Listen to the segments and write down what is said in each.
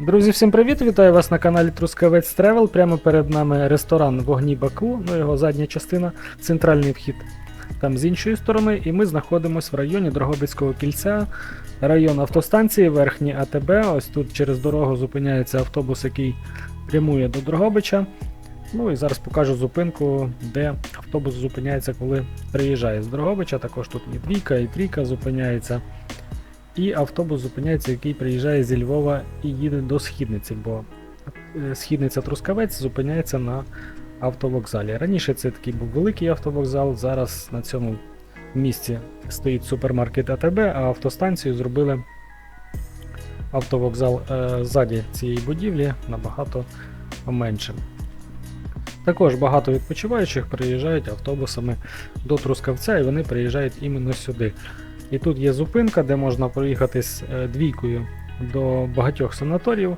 Друзі, всім привіт! Вітаю вас на каналі Трускавець Тревел. Прямо перед нами ресторан Вогні Баку, ну його задня частина, центральний вхід там з іншої сторони. І ми знаходимося в районі Дрогобицького кільця, район автостанції, верхній АТБ. Ось тут через дорогу зупиняється автобус, який прямує до Дрогобича. Ну і зараз покажу зупинку, де автобус зупиняється, коли приїжджає з Дрогобича. Також тут і двійка, і трійка зупиняється. І автобус зупиняється, який приїжджає зі Львова і їде до східниці, бо е, східниця Трускавець зупиняється на автовокзалі. Раніше це такий був великий автовокзал, зараз на цьому місці стоїть супермаркет АТБ, а автостанцію зробили автовокзал е, цієї будівлі набагато меншим. Також багато відпочиваючих приїжджають автобусами до Трускавця і вони приїжджають іменно сюди. І тут є зупинка, де можна проїхатись е, двійкою до багатьох санаторіїв.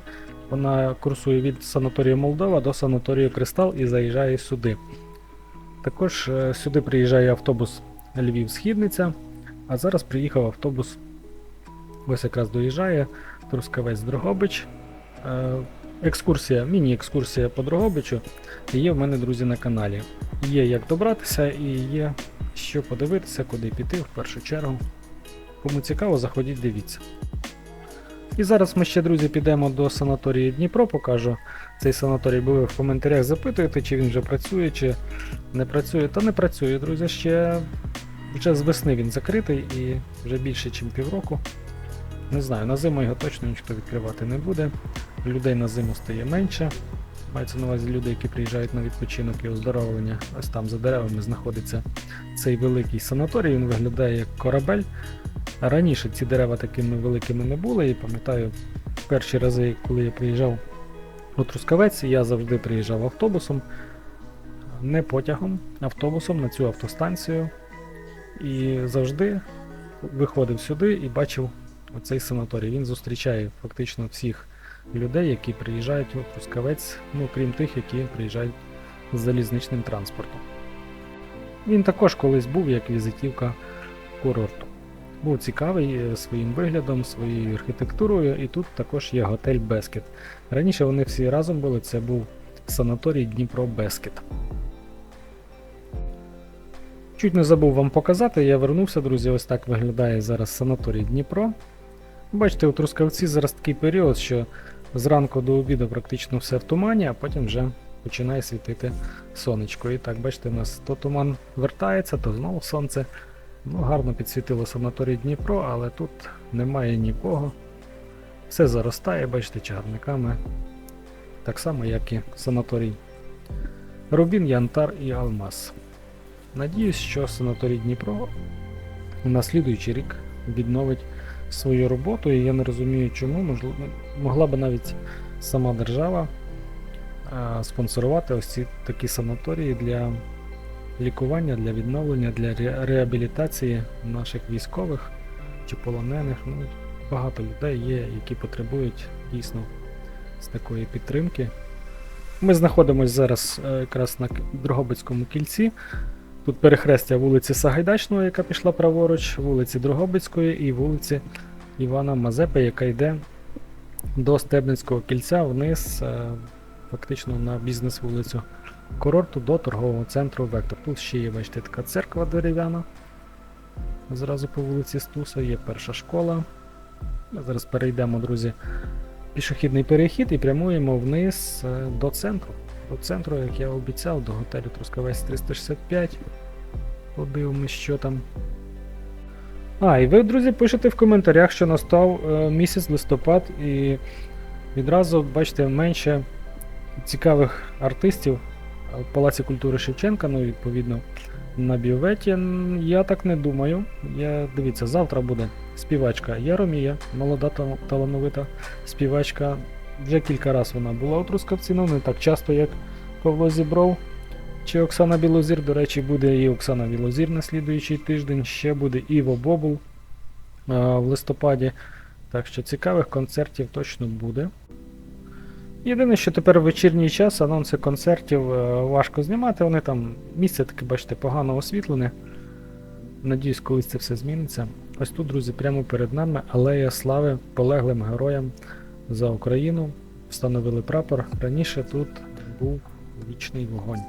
Вона курсує від санаторію Молдова до санаторію Кристал і заїжджає сюди. Також е, сюди приїжджає автобус Львів-Східниця, а зараз приїхав автобус, ось якраз доїжджає Трускавець Дрогобич. Е, Екскурсія, міні-екскурсія по Дрогобичу є в мене, друзі, на каналі. Є як добратися і є що подивитися, куди піти в першу чергу. Кому цікаво, заходіть, дивіться. І зараз ми ще, друзі, підемо до санаторії Дніпро, покажу цей санаторій, бо ви в коментарях запитуєте, чи він вже працює, чи не працює. Та не працює, друзі, ще вже з весни він закритий і вже більше, ніж півроку. Не знаю, на зиму його точно ніхто відкривати не буде. Людей на зиму стає менше. Мається на увазі люди, які приїжджають на відпочинок і оздоровлення. Ось там за деревами знаходиться цей великий санаторій, він виглядає як корабель. Раніше ці дерева такими великими не були, і пам'ятаю, перші рази, коли я приїжджав у Трускавець, я завжди приїжджав автобусом, не потягом, автобусом на цю автостанцію. І завжди виходив сюди і бачив оцей санаторій. Він зустрічає фактично всіх людей, які приїжджають у Трускавець, ну крім тих, які приїжджають з залізничним транспортом. Він також колись був як візитівка курорту. Був цікавий е, своїм виглядом, своєю архітектурою, і тут також є готель Бескет. Раніше вони всі разом були, це був санаторій Дніпро Бескет. Чуть не забув вам показати, я вернувся, друзі, ось так виглядає зараз санаторій Дніпро. Бачите, у Трускавці зараз такий період, що зранку до обіду практично все в тумані, а потім вже починає світити сонечко. І так, бачите, у нас то туман вертається, то знову сонце. Ну, гарно підсвітило санаторій Дніпро, але тут немає нікого. Все заростає, бачите, чагарниками. Так само, як і санаторій Рубін, Янтар і Алмаз. Надіюсь, що санаторій Дніпро на слідуючий рік відновить свою роботу, і я не розумію, чому. Можливо, могла би навіть сама держава спонсорувати ось ці такі санаторії для лікування, для відновлення, для ре- реабілітації наших військових чи полонених. Ну, багато людей є, які потребують дійсно з такої підтримки. Ми знаходимося зараз е, якраз на Дрогобицькому кільці. Тут перехрестя вулиці Сагайдачного, яка пішла праворуч, вулиці Дрогобицької і вулиці Івана Мазепи, яка йде до Стебницького кільця вниз, е, фактично на бізнес-вулицю курорту до торгового центру Вектор. Тут ще є, бачите, така церква дерев'яна. Зразу по вулиці Стуса є перша школа. Ми зараз перейдемо, друзі, пішохідний перехід і прямуємо вниз е, до центру. До центру, як я обіцяв, до готелю Трускавець 365. Подивимось, що там. А, і ви, друзі, пишете в коментарях, що настав е, місяць листопад, і відразу бачите менше цікавих артистів в Палаці культури Шевченка, ну відповідно на бюветі. М, Я так не думаю. Я, дивіться, завтра буде співачка Яромія, молода та- талановита співачка. Вже кілька разів вона була у Трускавці, ну не так часто, як Павло Зібров. Чи Оксана Білозір, до речі, буде і Оксана Білозір на слідуючий тиждень, ще буде Іво Бобул а, в листопаді. Так що цікавих концертів точно буде. Єдине, що тепер в вечірній час анонси концертів е, важко знімати, вони там місце таке, бачите, погано освітлене. Надіюсь, колись це все зміниться. Ось тут, друзі, прямо перед нами алея слави полеглим героям за Україну, встановили прапор. Раніше тут був вічний вогонь.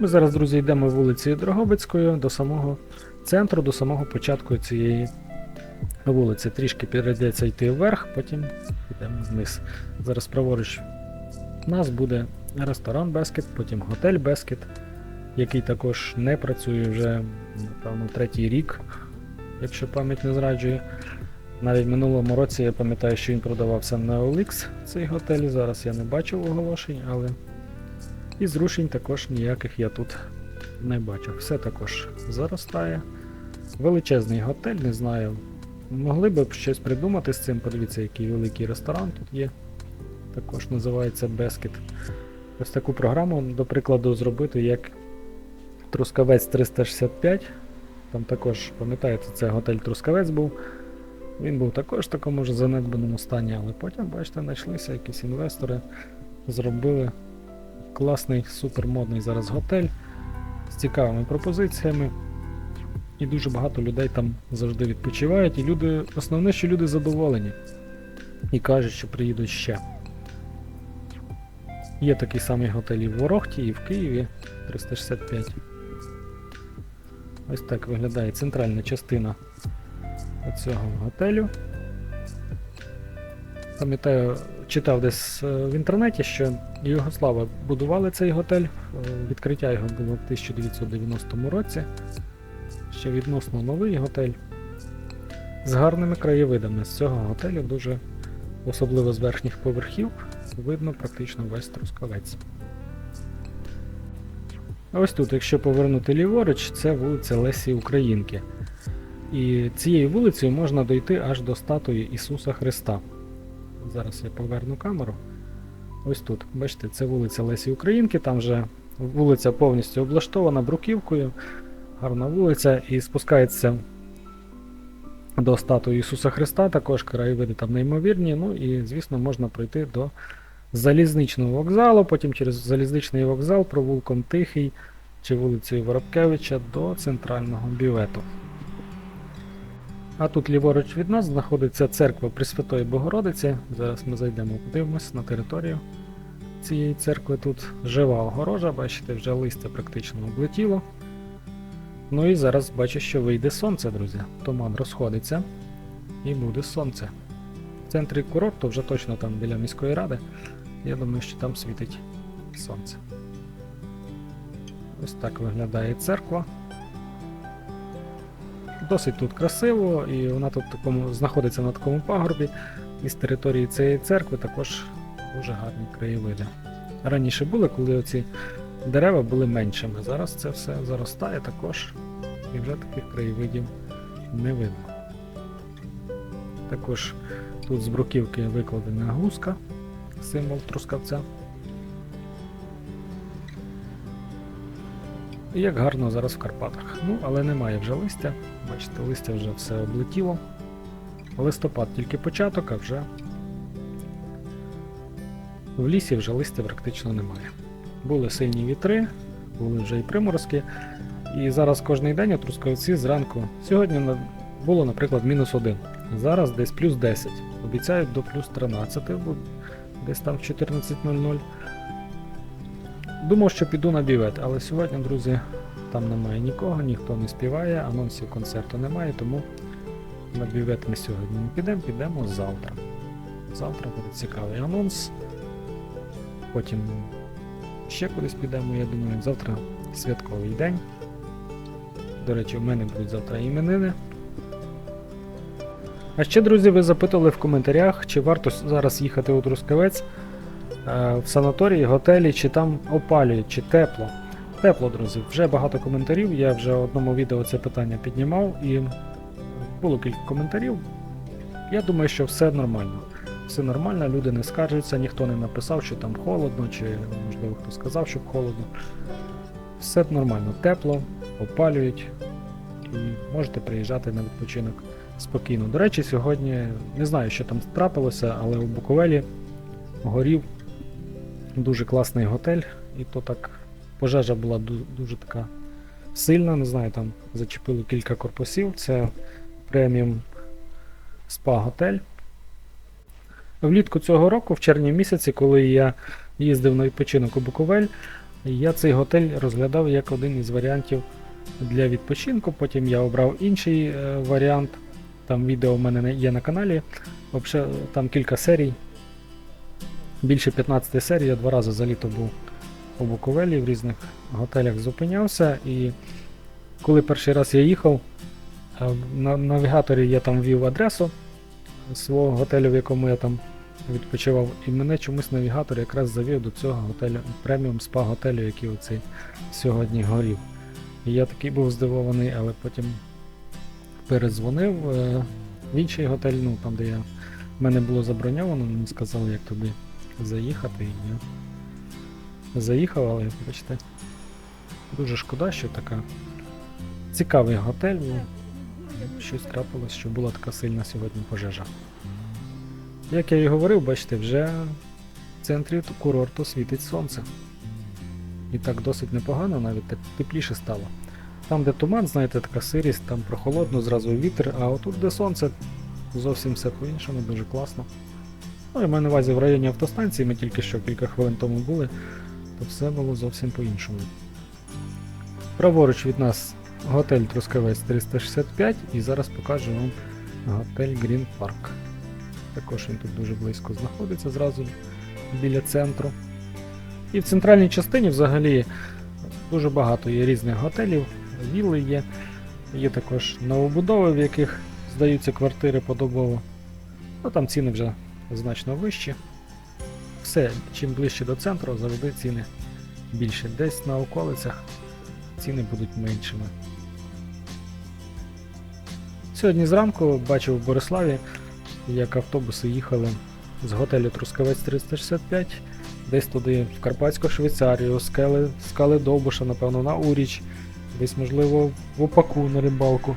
Ми зараз, друзі, йдемо вулицею Дрогобицькою до самого центру, до самого початку цієї вулиці. Трішки прийдеться йти вверх, потім підемо вниз. Зараз праворуч у нас буде ресторан Бескет, потім готель Бескет, який також не працює вже, напевно, третій рік, якщо пам'ять не зраджує. Навіть в минулому році я пам'ятаю, що він продавався на OLX, цей готель. Зараз я не бачив оголошень, але і зрушень також ніяких я тут не бачу. Все також заростає. Величезний готель, не знаю. Могли б щось придумати з цим. Подивіться, який великий ресторан тут є. Також називається Бескет. Ось таку програму, до прикладу, зробити як Трускавець 365. Там також, пам'ятаєте, це готель Трускавець був. Він був також в такому ж занедбаному стані, але потім, бачите, знайшлися якісь інвестори, зробили класний, супермодний зараз готель з цікавими пропозиціями. І дуже багато людей там завжди відпочивають. І люди, основне, що люди задоволені. І кажуть, що приїдуть ще. Є такий самий готель і в Ворохті, і в Києві 365. Ось так виглядає центральна частина цього готелю. Пам'ятаю, читав десь е, в інтернеті, що Югослави будували цей готель. Е, Відкриття його було в 1990 році. Ще відносно новий готель. З гарними краєвидами. З цього готелю дуже, особливо з верхніх поверхів, видно практично весь Трускавець. Ось тут, якщо повернути ліворуч, це вулиця Лесі Українки. І цією вулицею можна дойти аж до статуї Ісуса Христа. Зараз я поверну камеру. Ось тут. Бачите, це вулиця Лесі Українки, там вже вулиця повністю облаштована бруківкою. Гарна вулиця і спускається до статуї Ісуса Христа, також краєвиди там неймовірні. Ну і, звісно, можна пройти до залізничного вокзалу, потім через залізничний вокзал провулком Тихий чи вулицею Воробкевича до центрального бювету. А тут ліворуч від нас знаходиться церква Пресвятої Богородиці. Зараз ми зайдемо, подивимось на територію цієї церкви. Тут жива огорожа, бачите, вже листя практично облетіло. Ну і зараз бачу, що вийде сонце, друзі. Туман розходиться і буде сонце. В центрі курорту вже точно там біля міської ради. Я думаю, що там світить сонце. Ось так виглядає церква. Досить тут красиво, і вона тут такому, знаходиться на такому пагорбі. І з території цієї церкви також дуже гарні краєвиди. Раніше були, коли оці дерева були меншими. Зараз це все заростає також, і вже таких краєвидів не видно. Також тут з бруківки викладена гуска, символ трускавця. І як гарно зараз в Карпатах. Ну, але немає вже листя. Бачите, листя вже все облетіло. Листопад тільки початок, а вже в лісі вже листя практично немає. Були сильні вітри, були вже і приморозки. І зараз кожен день у Трускавці зранку. Сьогодні було, наприклад, мінус 1. Зараз десь плюс 10. Обіцяють до плюс 13, бо десь там в 14.00. Думав, що піду на бівет, але сьогодні, друзі, там немає нікого, ніхто не співає, анонсів концерту немає, тому на бівет ми сьогодні не підемо, підемо завтра. Завтра буде цікавий анонс. Потім ще кудись підемо, я думаю, завтра святковий день. До речі, в мене будуть завтра іменини. А ще, друзі, ви запитували в коментарях, чи варто зараз їхати у Трускавець е, в санаторії, готелі, чи там опалюють, чи тепло. Тепло, друзі. Вже багато коментарів. Я вже в одному відео це питання піднімав і було кілька коментарів. Я думаю, що все нормально. Все нормально, люди не скаржаться, ніхто не написав, що там холодно, чи можливо хто сказав, що холодно. Все нормально, тепло, опалюють і можете приїжджати на відпочинок спокійно. До речі, сьогодні не знаю, що там трапилося, але у Буковелі горів дуже класний готель, і то так пожежа була дуже така сильна, не знаю, там зачепило кілька корпусів. Це преміум спа готель. Влітку цього року, в червні місяці, коли я їздив на відпочинок у Буковель, я цей готель розглядав як один із варіантів для відпочинку. Потім я обрав інший е, варіант. Там відео в мене є на каналі. Вообще, там кілька серій. Більше 15 серій, я два рази за літо був у Буковелі, в різних готелях зупинявся. І коли перший раз я їхав, е, на навігаторі я там ввів адресу свого готелю, в якому я там відпочивав, і мене чомусь навігатор якраз завів до цього готелю, преміум спа готелю, який оцей сьогодні горів. І я такий був здивований, але потім передзвонив е, в інший готель, ну там, де я в мене було заброньовано, мені сказали, як туди заїхати. І я заїхав, але бачите, дуже шкода, що така цікавий готель. Щось трапилось, що була така сильна сьогодні пожежа. Як я і говорив, бачите, вже в центрі курорту світить сонце. І так досить непогано, навіть тепліше стало. Там, де туман, знаєте, така сирість, там прохолодно, зразу вітер, а отут, де сонце, зовсім все по-іншому, дуже класно. Ну, і мене на увазі в районі автостанції, ми тільки що кілька хвилин тому були, то все було зовсім по-іншому. Праворуч від нас готель Трускавець 365 і зараз покажу вам готель Green Park. Також він тут дуже близько знаходиться зразу біля центру. І в центральній частині взагалі дуже багато є різних готелів, вілли є. Є також новобудови, в яких здаються квартири подобово. Ну там ціни вже значно вищі. Все, чим ближче до центру, завжди ціни більше. Десь на околицях ціни будуть меншими. Сьогодні зранку бачив в Бориславі, як автобуси їхали з готелю Трускавець 365 десь туди, в Карпатську Швейцарію, скали, скали Довбуша, напевно, на Уріч, десь, можливо, в Опаку на рибалку.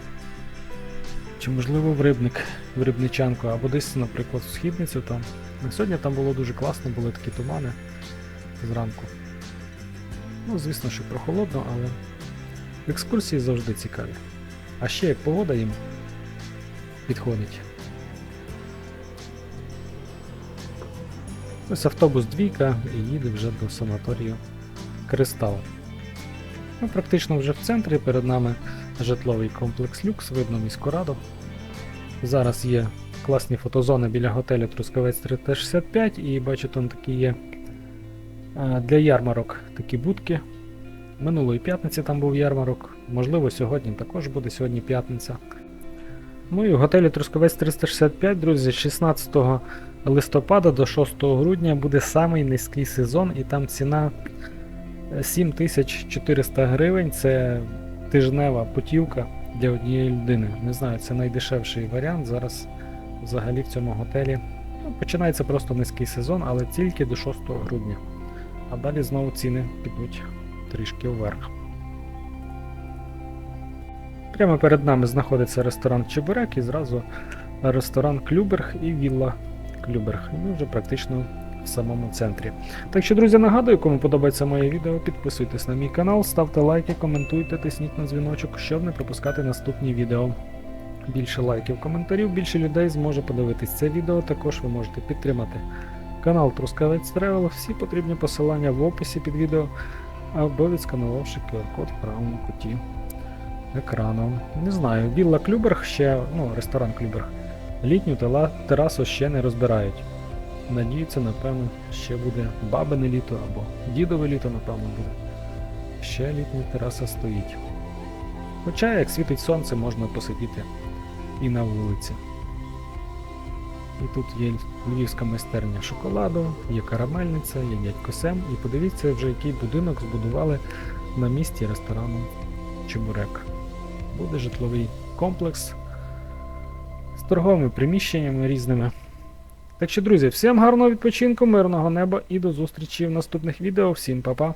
Чи, можливо, в Рибник, в Рибничанку, або десь, наприклад, в Східницю там. Сьогодні там було дуже класно, були такі тумани зранку. Ну, звісно, що прохолодно, але екскурсії завжди цікаві. А ще як погода їм підходить. Ось автобус двійка і їде вже до санаторію Кристал. Ми практично вже в центрі, перед нами житловий комплекс Люкс, видно міську раду. Зараз є класні фотозони біля готелю Трускавець 365 і бачу, там такі є для ярмарок такі будки. Минулої п'ятниці там був ярмарок, можливо, сьогодні також буде сьогодні п'ятниця. Ну і в готелі Трускавець 365, друзі, з 16 листопада до 6 грудня буде самий низький сезон, і там ціна е, 7400 гривень. Це тижнева путівка для однієї людини. Не знаю, це найдешевший варіант. Зараз взагалі в цьому готелі. Ну, починається просто низький сезон, але тільки до 6 грудня. А далі знову ціни підуть трішки вверх. Прямо перед нами знаходиться ресторан Чебурек і зразу ресторан Клюберг і Вілла Клюберг. Ми вже практично в самому центрі. Так що, друзі, нагадую, кому подобається моє відео, підписуйтесь на мій канал, ставте лайки, коментуйте, тисніть на дзвіночок, щоб не пропускати наступні відео. Більше лайків, коментарів, більше людей зможе подивитись це відео. Також ви можете підтримати канал Трускавець Тревел. Всі потрібні посилання в описі під відео або відсканувавши QR-код в правому куті екрану. Не знаю, Вілла Клюберг ще, ну, ресторан Клюберг. Літню терасу ще не розбирають. Надіються, напевно, ще буде бабине літо або дідове літо, напевно, буде. Ще літня тераса стоїть. Хоча, як світить сонце, можна посидіти і на вулиці. І тут є львівська майстерня шоколаду, є карамельниця, є дядько Сем. І подивіться вже, який будинок збудували на місці ресторану Чебурек. Буде житловий комплекс з торговими приміщеннями різними. Так що, друзі, всім гарного відпочинку, мирного неба і до зустрічі в наступних відео. Всім па-па!